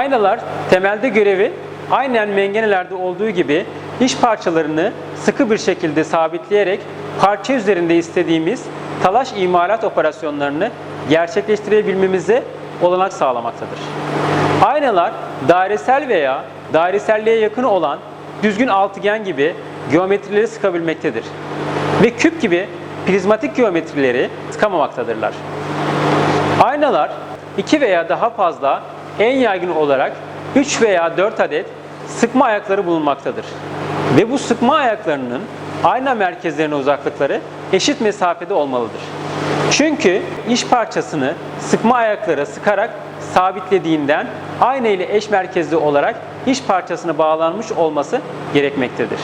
Aynalar temelde görevi aynen mengenelerde olduğu gibi iş parçalarını sıkı bir şekilde sabitleyerek parça üzerinde istediğimiz talaş imalat operasyonlarını gerçekleştirebilmemize olanak sağlamaktadır. Aynalar dairesel veya daireselliğe yakın olan düzgün altıgen gibi geometrileri sıkabilmektedir. Ve küp gibi prizmatik geometrileri sıkamamaktadırlar. Aynalar 2 veya daha fazla en yaygın olarak 3 veya 4 adet sıkma ayakları bulunmaktadır. Ve bu sıkma ayaklarının ayna merkezlerine uzaklıkları eşit mesafede olmalıdır. Çünkü iş parçasını sıkma ayaklara sıkarak sabitlediğinden ayna ile eş merkezli olarak iş parçasına bağlanmış olması gerekmektedir.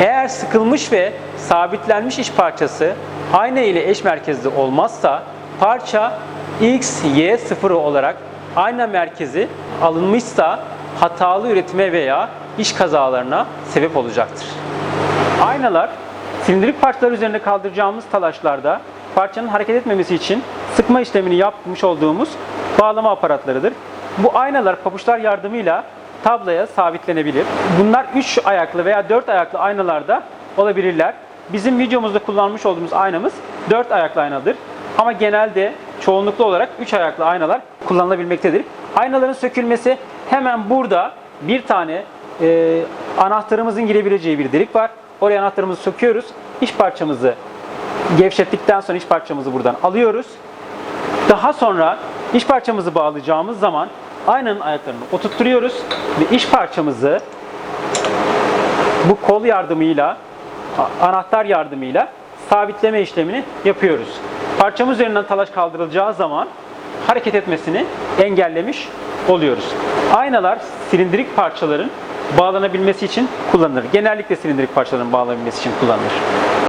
Eğer sıkılmış ve sabitlenmiş iş parçası ayna ile eş merkezli olmazsa parça X, Y sıfırı olarak ayna merkezi alınmışsa hatalı üretime veya iş kazalarına sebep olacaktır. Aynalar silindirik parçalar üzerinde kaldıracağımız talaşlarda parçanın hareket etmemesi için sıkma işlemini yapmış olduğumuz bağlama aparatlarıdır. Bu aynalar pabuçlar yardımıyla tabloya sabitlenebilir. Bunlar 3 ayaklı veya 4 ayaklı aynalarda olabilirler. Bizim videomuzda kullanmış olduğumuz aynamız 4 ayaklı aynadır. Ama genelde çoğunluklu olarak 3 ayaklı aynalar kullanılabilmektedir. Aynaların sökülmesi hemen burada bir tane e, anahtarımızın girebileceği bir delik var. Oraya anahtarımızı söküyoruz. İş parçamızı gevşettikten sonra iş parçamızı buradan alıyoruz. Daha sonra iş parçamızı bağlayacağımız zaman aynanın ayaklarını oturtturuyoruz ve iş parçamızı bu kol yardımıyla, anahtar yardımıyla sabitleme işlemini yapıyoruz. Parçamız üzerinden talaş kaldırılacağı zaman hareket etmesini engellemiş oluyoruz. Aynalar silindirik parçaların bağlanabilmesi için kullanılır. Genellikle silindirik parçaların bağlanabilmesi için kullanılır.